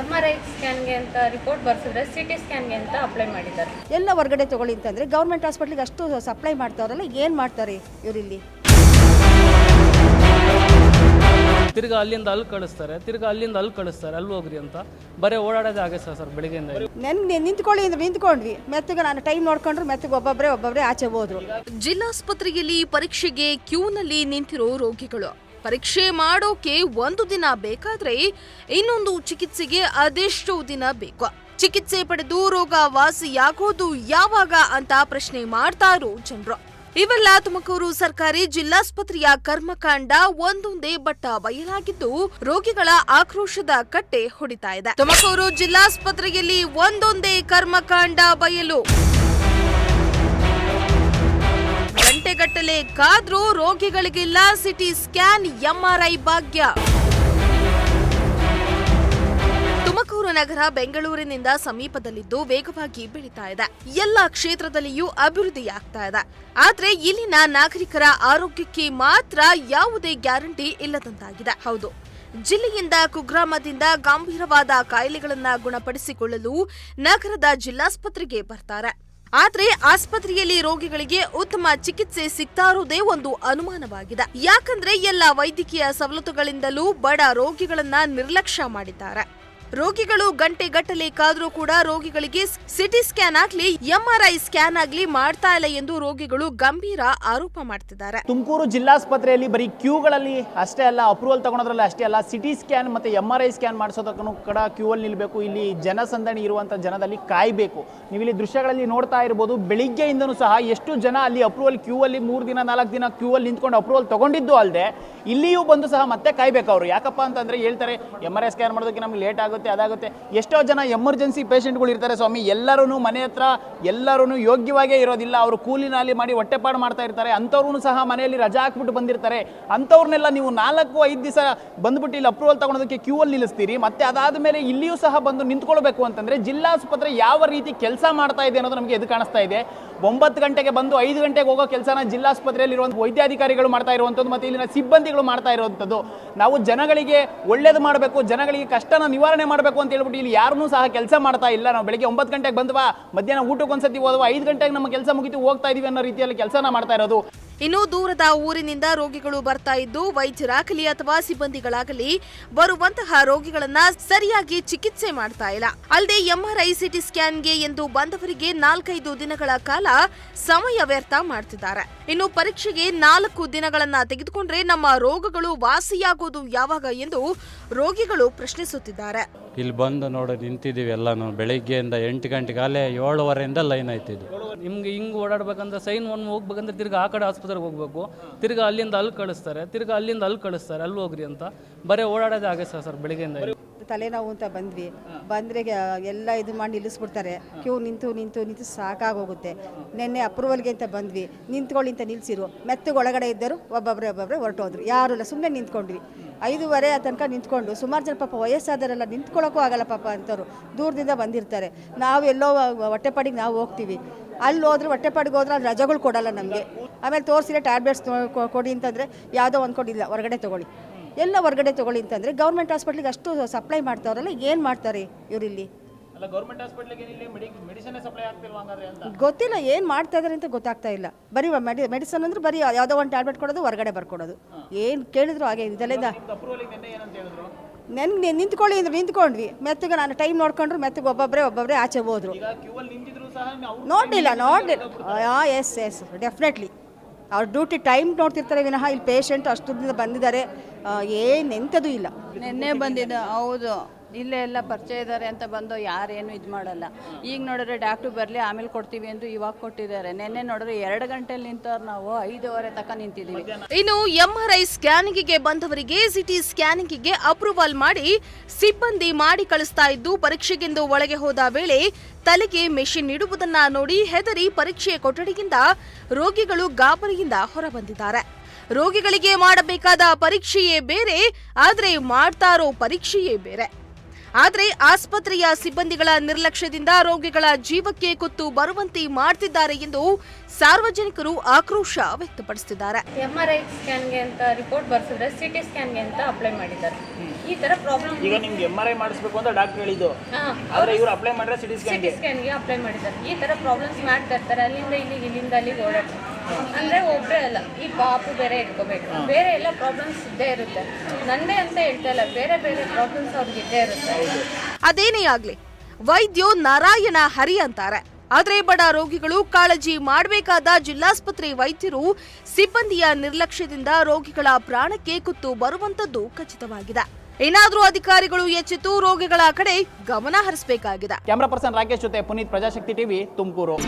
M R I ಸ್ಕ್ಯಾನ್ಗೆ ಅಂತ report ಬರ್ಸಿದ್ರೆ ಸಿ ಟಿ ಸ್ಕ್ಯಾನ್ಗೆ ಅಂತ ಅಪ್ಲೈ ಮಾಡಿದ್ದಾರೆ. ಎಲ್ಲ ಹೊರಗಡೆ ತಗೊಳ್ಳಿ ಅಂತಂದ್ರೆ ಗೌರ್ಮೆಂಟ್ ಹಾಸ್ಪಿಟ್ಲಿಗೆ ಅಷ್ಟು ಸಪ್ಲೈ ಮಾಡ್ತಾವ್ರಲ್ಲ ಏನು ಮಾಡ್ತಾರೆ ಇವರಿಲ್ಲಿ? ತಿರ್ಗಾ ಅಲ್ಲಿಂದ ಅಲ್ಲಿ ಕಳಿಸ್ತಾರೆ ತಿರ್ಗಾ ಅಲ್ಲಿಂದ ಅಲ್ಲಿ ಕಳಿಸ್ತಾರೆ ಅಲ್ಲಿ ಹೋಗ್ರಿ ಅಂತ. ಬರೀ ಓಡಾಡೋದೇ ಆಗ ಸರ್ ಸರ್ ಬೆಳಿಗ್ಗೆಯಿಂದ ನೆನ್ ನಿಂತ್ಕೊಳ್ಳಿ ಅಂದ್ರೆ ನಿಂತ್ಕೊಂಡ್ವಿ. ಮೆತ್ತಗೆ ನಾನು ಟೈಮ್ ನೋಡ್ಕೊಂಡ್ರು ಮೆತ್ತಗೆ ಒಬ್ಬೊಬ್ಬರೇ ಒಬ್ಬೊಬ್ಬರೇ ಆಚೆ ಹೋದ್ರು. ಜಿಲ್ಲಾಸ್ಪತ್ರೆಯಲ್ಲಿ ಪರೀಕ್ಷೆಗೆ ಕ್ಯೂನಲ್ಲಿ ನಿಂತಿರೋ ರೋಗಿಗಳು. ಪರೀಕ್ಷೆ ಮಾಡೋಕೆ ಒಂದು ದಿನ ಬೇಕಾದ್ರೆ ಇನ್ನೊಂದು ಚಿಕಿತ್ಸೆಗೆ ಅದೆಷ್ಟೋ ದಿನ ಬೇಕು. ಚಿಕಿತ್ಸೆ ಪಡೆದು ರೋಗ ವಾಸಿಯಾಗೋದು ಯಾವಾಗ ಅಂತ ಪ್ರಶ್ನೆ ಮಾಡ್ತಾರೋ ಜನರು. ಇವೆಲ್ಲ ತುಮಕೂರು ಸರ್ಕಾರಿ ಜಿಲ್ಲಾಸ್ಪತ್ರೆಯ ಕರ್ಮಕಾಂಡ ಒಂದೊಂದೇ ಬಟ್ಟ ಬಯಲಾಗಿದ್ದು ರೋಗಿಗಳ ಆಕ್ರೋಶದ ಕಟ್ಟೆ ಹೊಡಿತಾ ಇದೆ. ತುಮಕೂರು ಜಿಲ್ಲಾಸ್ಪತ್ರೆಯಲ್ಲಿ ಒಂದೊಂದೇ ಕರ್ಮಕಾಂಡ ಬಯಲು ಗಂಟೆಗಟ್ಟಲೆ ಕಾದ್ರೂ ರೋಗಿಗಳಿಗಿಲ್ಲ. ಸಿಟಿ ಸ್ಕ್ಯಾನ್, ಎಂಆರ್ಐ ಭಾಗ್ಯ. ತುಮಕೂರು ನಗರ ಬೆಂಗಳೂರಿನಿಂದ ಸಮೀಪದಲ್ಲಿದ್ದು ವೇಗವಾಗಿ ಬೆಳೀತಾ ಇದೆ. ಎಲ್ಲ ಕ್ಷೇತ್ರದಲ್ಲಿಯೂ ಅಭಿವೃದ್ಧಿಯಾಗ್ತಾ ಇದೆ. ಆದ್ರೆ ಇಲ್ಲಿನ ನಾಗರಿಕರ ಆರೋಗ್ಯಕ್ಕೆ ಮಾತ್ರ ಯಾವುದೇ ಗ್ಯಾರಂಟಿ ಇಲ್ಲದಂತಾಗಿದೆ. ಹೌದು. ಜಿಲ್ಲೆಯಿಂದ ಕುಗ್ರಾಮದಿಂದ ಗಂಭೀರವಾದ ಕಾಯಿಲೆಗಳನ್ನ ಗುಣಪಡಿಸಿಕೊಳ್ಳಲು ನಗರದ ಜಿಲ್ಲಾಸ್ಪತ್ರೆಗೆ ಬರ್ತಾರೆ. ಆದ್ರೆ ಆಸ್ಪತ್ರೆಯಲ್ಲಿ ರೋಗಿಗಳಿಗೆ ಉತ್ತಮ ಚಿಕಿತ್ಸೆ ಸಿಗ್ತಾ ಇರೋದೇ ಒಂದು ಅನುಮಾನವಾಗಿದೆ. ಯಾಕಂದ್ರೆ ಎಲ್ಲ ವೈದ್ಯಕೀಯ ಸವಲತ್ತುಗಳಿಂದಲೂ ಬಡ ರೋಗಿಗಳನ್ನ ನಿರ್ಲಕ್ಷ್ಯ ಮಾಡಿದ್ದಾರೆ. ರೋಗಿಗಳು ಗಂಟೆ ಗಟ್ಟಲೆ ಕಾದರೂ ಕೂಡ ರೋಗಿಗಳಿಗೆ ಸಿಟಿ ಸ್ಕ್ಯಾನ್ ಆಗ್ಲಿ ಎಂಆರ್ಐ ಸ್ಕ್ಯಾನ್ ಆಗ್ಲಿ ಮಾಡ್ತಾ ಇಲ್ಲ ಎಂದು ರೋಗಿಗಳು ಗಂಭೀರ ಆರೋಪ ಮಾಡ್ತಿದ್ದಾರೆ. ತುಮಕೂರು ಜಿಲ್ಲಾಸ್ಪತ್ರೆಯಲ್ಲಿ ಬರೀ ಕ್ಯೂಗಳಲ್ಲಿ ಅಷ್ಟೇ ಅಲ್ಲ, ಅಪ್ರೂವಲ್ ತಗೊಳೋದ್ರಲ್ಲಿ ಅಷ್ಟೇ ಅಲ್ಲ, ಸಿಟಿ ಸ್ಕ್ಯಾನ್ ಮತ್ತೆ ಎಂ ಆರ್ ಐ ಸ್ಕ್ಯಾನ್ ಮಾಡಿಸೋದಕ್ಕೂ ಕೂಡ ಕ್ಯೂ ಅಲ್ಲಿ ನಿಲ್ಲಬೇಕು ಇಲ್ಲಿ ಜನಸಂದಣಿ ಇರುವಂಥ ಜನದಲ್ಲಿ ಕಾಯಬೇಕು. ನೀವು ಇಲ್ಲಿ ದೃಶ್ಯಗಳಲ್ಲಿ ನೋಡ್ತಾ ಇರ್ಬೋದು, ಬೆಳಿಗ್ಗೆಯಿಂದನೂ ಸಹ ಎಷ್ಟು ಜನ ಅಲ್ಲಿ ಅಪ್ರೂವಲ್ ಕ್ಯೂ ಅಲ್ಲಿ ಮೂರು ದಿನ, ನಾಲ್ಕು ದಿನ ಕ್ಯೂ ಅಲ್ಲಿ ನಿಂತ್ಕೊಂಡು ಅಪ್ರೂವಲ್ ತಗೊಂಡಿದ್ದು ಅಲ್ಲದೆ ಇಲ್ಲಿಯೂ ಬಂದು ಸಹ ಮತ್ತೆ ಕಾಯ್ಬೇಕು ಅವರು. ಯಾಕಪ್ಪ ಅಂತಂದ್ರೆ ಹೇಳ್ತಾರೆ ಎಂ ಆರ್ ಐ ಸ್ಕ್ಯಾನ್ ಮಾಡೋದಕ್ಕೆ ನಮ್ಗೆ ಲೇಟ್ ಆಗುತ್ತೆ ಅದಾಗುತ್ತೆ. ಎಷ್ಟೋ ಜನ ಎಮರ್ಜೆನ್ಸಿ ಪೇಷೆಂಟ್ಗಳು ಇರ್ತಾರೆ ಸ್ವಾಮಿ. ಎಲ್ಲರೂ ಮನೆ ಹತ್ರ ಎಲ್ಲರೂ ಯೋಗ್ಯವಾಗೇ ಇರೋದಿಲ್ಲ. ಅವರು ಕೂಲಿನಾಲಿ ಮಾಡಿ ಹೊಟ್ಟೆಪಾಡು ಮಾಡ್ತಾ ಇರ್ತಾರೆ. ಅಂಥವ್ರು ಸಹ ಮನೆಯಲ್ಲಿ ರಜಾ ಹಾಕ್ಬಿಟ್ಟು ಬಂದಿರ್ತಾರೆ. ಅಂಥವ್ರನ್ನೆಲ್ಲ ನೀವು ನಾಲ್ಕು, ಐದು ದಿವಸ ಬಂದ್ಬಿಟ್ಟು ಇಲ್ಲಿ ಅಪ್ರೂವಲ್ ತಗೊಳೋದಕ್ಕೆ ಕ್ಯೂ ಅಲ್ಲಿ ನಿಲ್ಲಿಸ್ತೀರಿ. ಮತ್ತೆ ಅದಾದ ಮೇಲೆ ಇಲ್ಲಿಯೂ ಸಹ ಬಂದು ನಿಂತ್ಕೊಳ್ಬೇಕು ಅಂತಂದ್ರೆ ಜಿಲ್ಲಾಸ್ಪತ್ರೆ ಯಾವ ರೀತಿ ಕೆಲಸ ಮಾಡ್ತಾ ಇದೆ ಅನ್ನೋದು ನಮಗೆ ಎದು ಕಾಣಿಸ್ತಾ ಇದೆ. ಒಂಬತ್ತು ಗಂಟೆಗೆ ಬಂದು ಐದು ಗಂಟೆಗೆ ಹೋಗೋ ಕೆಲಸನ ಜಿಲ್ಲಾಸ್ಪತ್ರೆಯಲ್ಲಿರುವಂಥ ವೈದ್ಯಾಧಿಕಾರಿಗಳು ಮಾಡ್ತಾ ಇರುವಂಥದ್ದು ಮತ್ತು ಇಲ್ಲಿನ ಸಿಬ್ಬಂದಿಗಳು ಮಾಡ್ತಾ ಇರುವಂಥದ್ದು. ನಾವು ಜನಗಳಿಗೆ ಒಳ್ಳೇದು ಮಾಡಬೇಕು, ಜನಗಳಿಗೆ ಕಷ್ಟನ ನಿವಾರಣೆ ಮಾಡಬೇಕು ಅಂತ ಹೇಳ್ಬಿಟ್ಟು ಇಲ್ಲಿ ಯಾರನ್ನೂ ಸಹ ಕೆಲಸ ಮಾಡ್ತಾ ಇಲ್ಲ. ನಾವು ಬೆಳಗ್ಗೆ ಒಂಬತ್ತು ಗಂಟೆಗೆ ಬಂದ್ವಾ, ಮಧ್ಯಾಹ್ನ ಊಟಕ್ಕೆ ಒಂದ್ಸತಿ ಹೋದವಾ, ಐದು ಗಂಟೆಗೆ ನಮ್ಮ ಕೆಲಸ ಮುಗಿತು, ಹೋಗ್ತಾ ಇದೀವಿ ಅನ್ನೋ ರೀತಿಯಲ್ಲಿ ಕೆಲಸನ ಮಾಡ್ತಾ ಇರೋದು. ಇನ್ನು ದೂರದ ಊರಿನಿಂದ ರೋಗಿಗಳು ಬರ್ತಾ ಇದ್ದು ವೈದ್ಯರಾಗಲಿ ಅಥವಾ ಸಿಬ್ಬಂದಿಗಳಾಗಲಿ ಬರುವಂತಹ ರೋಗಿಗಳನ್ನ ಸರಿಯಾಗಿ ಚಿಕಿತ್ಸೆ ಮಾಡ್ತಾ ಇಲ್ಲ. ಅಲ್ಲದೆ ಎಂಆರ್ಐ ಸಿಟಿ ಸ್ಕ್ಯಾನ್ಗೆ ಎಂದು ಬಂದವರಿಗೆ ನಾಲ್ಕೈದು ದಿನಗಳ ಕಾಲ ಸಮಯ ವ್ಯರ್ಥ ಮಾಡ್ತಿದ್ದಾರೆ. ಇನ್ನು ಪರೀಕ್ಷೆಗೆ ನಾಲ್ಕು ದಿನಗಳನ್ನ ತೆಗೆದುಕೊಂಡ್ರೆ ನಮ್ಮ ರೋಗಗಳು ವಾಸಿಯಾಗೋದು ಯಾವಾಗ ಎಂದು ರೋಗಿಗಳು ಪ್ರಶ್ನಿಸುತ್ತಿದ್ದಾರೆ. ಇಲ್ಲಿ ಬಂದು ನೋಡಿ ನಿಂತಿದ್ದೀವಿ ಎಲ್ಲಾನು. ಬೆಳಿಗ್ಗೆಯಿಂದ ಎಂಟು ಗಂಟೆಗಾಲೇ ಏಳುವರೆಯಿಂದ ಲೈನ್ ಆಯ್ತಿದ್ದು ನಿಮ್ಗೆ ಹಿಂಗೆ ಓಡಾಡ್ಬೇಕಂದ್ರೆ ಸೈನ್ ಒನ್ ಹೋಗ್ಬೇಕಂದ್ರೆ ತಿರ್ಗಿ ಆ ಕಡೆ ಆಸ್ಪತ್ರೆಗೆ ಹೋಗ್ಬೇಕು. ತಿರ್ಗಿ ಅಲ್ಲಿಂದ ಅಲ್ಲಿ ಕಳಿಸ್ತಾರೆ ತಿರ್ಗಿ ಅಲ್ಲಿಂದ ಅಲ್ಲಿ ಕಳಿಸ್ತಾರೆ ಅಲ್ಲಿ ಹೋಗ್ರಿ ಅಂತ. ಬರೀ ಓಡಾಡೋದೇ ಆಗಿದೆ ಸರ್ ಸರ್ ಬೆಳಿಗ್ಗೆಯಿಂದ. ತಲೆನೋವು ಅಂತ ಬಂದ್ವಿ. ಬಂದರೆ ಎಲ್ಲ ಇದು ಮಾಡಿ ನಿಲ್ಲಿಸ್ಬಿಡ್ತಾರೆ. ಕ್ಯೂ ನಿಂತು ನಿಂತು ನಿಂತು ಸಾಕಾಗೋಗುತ್ತೆ. ನಿನ್ನೆ ಅಪ್ರೂವಲ್ಗೆ ಅಂತ ಬಂದ್ವಿ. ನಿಂತ್ಕೊಳ್ಳಿ ಅಂತ ನಿಲ್ಸಿರು. ಮೆತ್ತಗೆ ಒಳಗಡೆ ಇದ್ದರು ಒಬ್ಬೊಬ್ಬರೇ ಒಬ್ಬೊಬ್ಬರೇ ಹೊರಟೋದ್ರು. ಯಾರು ಇಲ್ಲ ಸುಮ್ಮನೆ ನಿಂತ್ಕೊಂಡ್ವಿ. ಐದೂವರೆ ತನಕ ನಿಂತ್ಕೊಂಡು, ಸುಮಾರು ಜನ ಪಾಪ ವಯಸ್ಸಾದರೆಲ್ಲ ನಿಂತ್ಕೊಳ್ಳೋಕ್ಕೂ ಆಗಲ್ಲ ಪಾಪ ಅಂತವ್ರು, ದೂರದಿಂದ ಬಂದಿರ್ತಾರೆ. ನಾವು ಎಲ್ಲೋ ಹೊಟ್ಟೆಪಾಡಿಗೆ ನಾವು ಹೋಗ್ತೀವಿ. ಅಲ್ಲಿ ಹೋದ್ರೆ ಹೊಟ್ಟೆಪಾಡಿಗೆ ಹೋದ್ರೆ ಅಲ್ಲಿ ರಜೆಗಳು ಕೊಡಲ್ಲ ನಮಗೆ. ಆಮೇಲೆ ತೋರಿಸಿದ್ರೆ ಟ್ಯಾಬ್ಲೆಟ್ಸ್ ಕೊಡಿ ಅಂತಂದರೆ ಯಾವುದೋ ಒಂದು ಕೊಡಿಲ್ಲ ಹೊರಗಡೆ ತೊಗೊಳ್ಳಿ. ಎಲ್ಲ ಹೊರಗಡೆ ತೊಗೊಳ್ಳಿ ಅಂತಂದರೆ ಗೌರ್ಮೆಂಟ್ ಹಾಸ್ಪಿಟ್ಲಿಗೆ ಅಷ್ಟು ಸಪ್ಲೈ ಮಾಡ್ತಾವ್ರಲ್ಲ, ಏನು ಮಾಡ್ತಾರೆ ಇವರಿಲ್ಲಿ? ಅಲ್ಲ ಗೌರ್ಮೆಂಟ್ ಹಾಸ್ಪಿಟ್ಲಿಗೆ ಮೆಡಿಸಿನ್ ಸಪ್ಲೈ ಆಗ್ತಿಲ್ವಾ ಹಂಗಾದ್ರೆ ಅಂತ? ಗೊತ್ತಿಲ್ಲ ಏನು ಮಾಡ್ತಾ ಇದಾರೆ ಅಂತ ಗೊತ್ತಾಗ್ತಾ ಇಲ್ಲ. ಬರೀ ಮೆಡಿ ಮೆಡಿಸನ್ ಅಂದ್ರೆ ಬರೀ ಯಾವುದೋ ಒಂದು ಟ್ಯಾಬ್ಲೆಟ್ ಕೊಡೋದು ಹೊರಗಡೆ ಬರ್ಕೊಡೋದು. ಏನು ಕೇಳಿದ್ರು ಹಾಗೆ ಇದೆಲ್ಲ ನನ್ಗೆ ನಿನ್ನೆ ಏನಂತ ಹೇಳಿದ್ರು? ನೆನ್ನೆ ನಿಂತ್ಕೊಳ್ಳಿ ಅಂದ್ರೆ ನಿಂತ್ಕೊಂಡ್ವಿ. ಮೆತ್ತಗೆ ನಾನು ಟೈಮ್ ನೋಡ್ಕೊಂಡ್ರು ಮೆತ್ತಗೆ ಒಬ್ಬೊಬ್ಬರೇ ಒಬ್ಬೊಬ್ಬರೇ ಆಚೆ ಹೋದ್ರು. ಈಗ ಕ್ಯೂ ಅಲ್ಲಿ ನಿಂತಿದ್ರು ಸಹ ಅವ್ರು ನೋಡಲಿಲ್ಲ ನೋಡಲಿಲ್ಲ. ಎಸ್ ಎಸ್ ಡೆಫಿನೆಟ್ಲಿ ಅವ್ರ ಡ್ಯೂಟಿ ಟೈಮ್ ನೋಡ್ತಿರ್ತಾರೆ ವಿನಃ ಇಲ್ಲಿ ಪೇಷಂಟ್ ಅಷ್ಟು ದಿನ ಬಂದಿದ್ದಾರೆ. ಏನು ಎಂಥದ್ದು ಇಲ್ಲ. ನಿನ್ನೆ ಬಂದಿದ್ದ ಹೌದು. ಇಲ್ಲೇ ಎಲ್ಲ ಪರಿಚಯ ಇದ್ದಾರೆ ಅಂತ ಬಂದು ಯಾರೇನು ಇದು ಮಾಡಲ್ಲ. ಈಗ ನೋಡಿದ್ರೆ ಡಾಕ್ಟ್ರು ಬರಲಿ, ಆಮೇಲೆ ಕೊಡ್ತೀವಿ ಎಂದು ಇವಾಗ ಕೊಟ್ಟಿದ್ದಾರೆ. ನಿನ್ನೆ ನೋಡಿದ್ರೆ ಎರಡು ಗಂಟೆಲಿ ನಿಂತವ್ರು ನಾವು, ಐದೂವರೆ ತನಕ ನಿಂತಿದ್ದೀವಿ ಇನ್ನು ಎಂಆರ್ಐ ಸ್ಕ್ಯಾನಿಂಗಿಗೆ ಬಂದವರಿಗೆ ಸಿಟಿ ಸ್ಕ್ಯಾನಿಂಗಿಗೆ ಅಪ್ರೂವಲ್ ಮಾಡಿ ಸಿಬ್ಬಂದಿ ಮಾಡಿ ಕಳಿಸ್ತಾ ಇದ್ದು ಪರೀಕ್ಷೆಗೆಂದು ಒಳಗೆ ಹೋದ ವೇಳೆ ತಲೆಗೆ ಮೆಷಿನ್ ಇಡುವುದನ್ನ ನೋಡಿ ಹೆದರಿ ಪರೀಕ್ಷೆಯ ಕೊಠಡಿಯಿಂದ ರೋಗಿಗಳು ಗಾಬರಿಯಿಂದ ಹೊರಬಂದಿದ್ದಾರೆ. ರೋಗಿಗಳಿಗೆ ಮಾಡಬೇಕಾದ ಪರೀಕ್ಷೆಯೇ ಬೇರೆ, ಆದರೆ ಮಾಡ್ತಾರೋ ಪರೀಕ್ಷೆಯೇ ಬೇರೆ. ಆದ್ರೆ ಆಸ್ಪತ್ರೆಯ ಸಿಬ್ಬಂದಿಗಳ ನಿರ್ಲಕ್ಷ್ಯದಿಂದ ರೋಗಿಗಳ ಜೀವಕ್ಕೆ ಕುತ್ತು ಬರುವಂತೆ ಮಾಡ್ತಿದ್ದಾರೆ ಎಂದು ಸಾರ್ವಜನಿಕರು ಆಕ್ರೋಶ ವ್ಯಕ್ತಪಡಿಸಿದ್ದಾರೆ ಎಂಆರ್ಐ ಆರ್ ಐ ಸ್ಕ್ಯಾನ್ಗೆ ಅಂತ ರಿಪೋರ್ಟ್ ಬರ್ಸಿದ್ರೆ ಸಿ ಟಿ ಸ್ಕ್ಯಾನ್ಗೆ ಅಂತ ಅಪ್ಲೈ ಮಾಡಿದ್ದಾರೆ. ಈ ತರ ಪ್ರಾಬ್ಲಮ್ ಈಗ ನಿಮ್ಗೆ ಎಂಆರ್ಐ ಆರ್ ಐ ಮಾಡಿಸ್ಬೇಕು ಅಂತ ಡಾಕ್ಟರ್ ಹೇಳಿದ್ದು. ಆದ್ರೆ ಇವ್ರು ಅಪ್ಲೈ ಮಾಡಿದ್ರೆ ಸಿಟಿ ಸಿಟಿ ಸ್ಕ್ಯಾನ್ಗೆ ಸ್ಕ್ಯಾನ್ಗೆ ಅಪ್ಲೈ ಮಾಡಿದ್ದಾರೆ. ಈ ತರ ಪ್ರಾಬ್ಲಮ್ಸ್ ಮಾಡ್ತಾ ಇರ್ತಾರೆ. ಅಲ್ಲಿಂದ ಇಲ್ಲಿಗೆ ಇಲ್ಲಿಂದ ಅಲ್ಲಿಗೆ ಓಡಾಡ್ತಾರೆ. ಅಂದ್ರೆ ಅಲ್ಲ ಈ ಪಾಪು ಬೇರೆ ಇಟ್ಕೋಬೇಕು. ಬೇರೆ ಎಲ್ಲ ಪ್ರಾಬ್ಲಮ್ಸ್ ಇದ್ದೇ ಇರುತ್ತೆ. ನಂದೇ ಅಂತ ಹೇಳ್ತಾ ಇಲ್ಲ ಬೇರೆ ಬೇರೆ ಪ್ರಾಬ್ಲಮ್ಸ್ ಅವ್ರಿಗೆ ಇದ್ದೇ ಇರುತ್ತೆ. ಅದೇನೇ ಆಗ್ಲಿ ವೈದ್ಯೋ ನಾರಾಯಣ ಹರಿ ಅಂತಾರೆ. ಆದರೆ ಬಡ ರೋಗಿಗಳು ಕಾಳಜಿ ಮಾಡಬೇಕಾದ ಜಿಲ್ಲಾಸ್ಪತ್ರೆ ವೈದ್ಯರು ಸಿಬ್ಬಂದಿಯ ನಿರ್ಲಕ್ಷ್ಯದಿಂದ ರೋಗಿಗಳ ಪ್ರಾಣಕ್ಕೆ ಕುತ್ತು ಬರುವಂತದ್ದು ಖಚಿತವಾಗಿದೆ. ಏನಾದರೂ ಅಧಿಕಾರಿಗಳು ಎಚ್ಚೆತ್ತು ರೋಗಿಗಳ ಕಡೆ ಗಮನ ಹರಿಸಬೇಕಾಗಿದೆ. ಕ್ಯಾಮರಾ ಪರ್ಸನ್ ರಾಕೇಶ್ ಜೊತೆ ಪುನೀತ್ ಪ್ರಜಾಶಕ್ತಿ ಟಿವಿ ತುಮಕೂರು.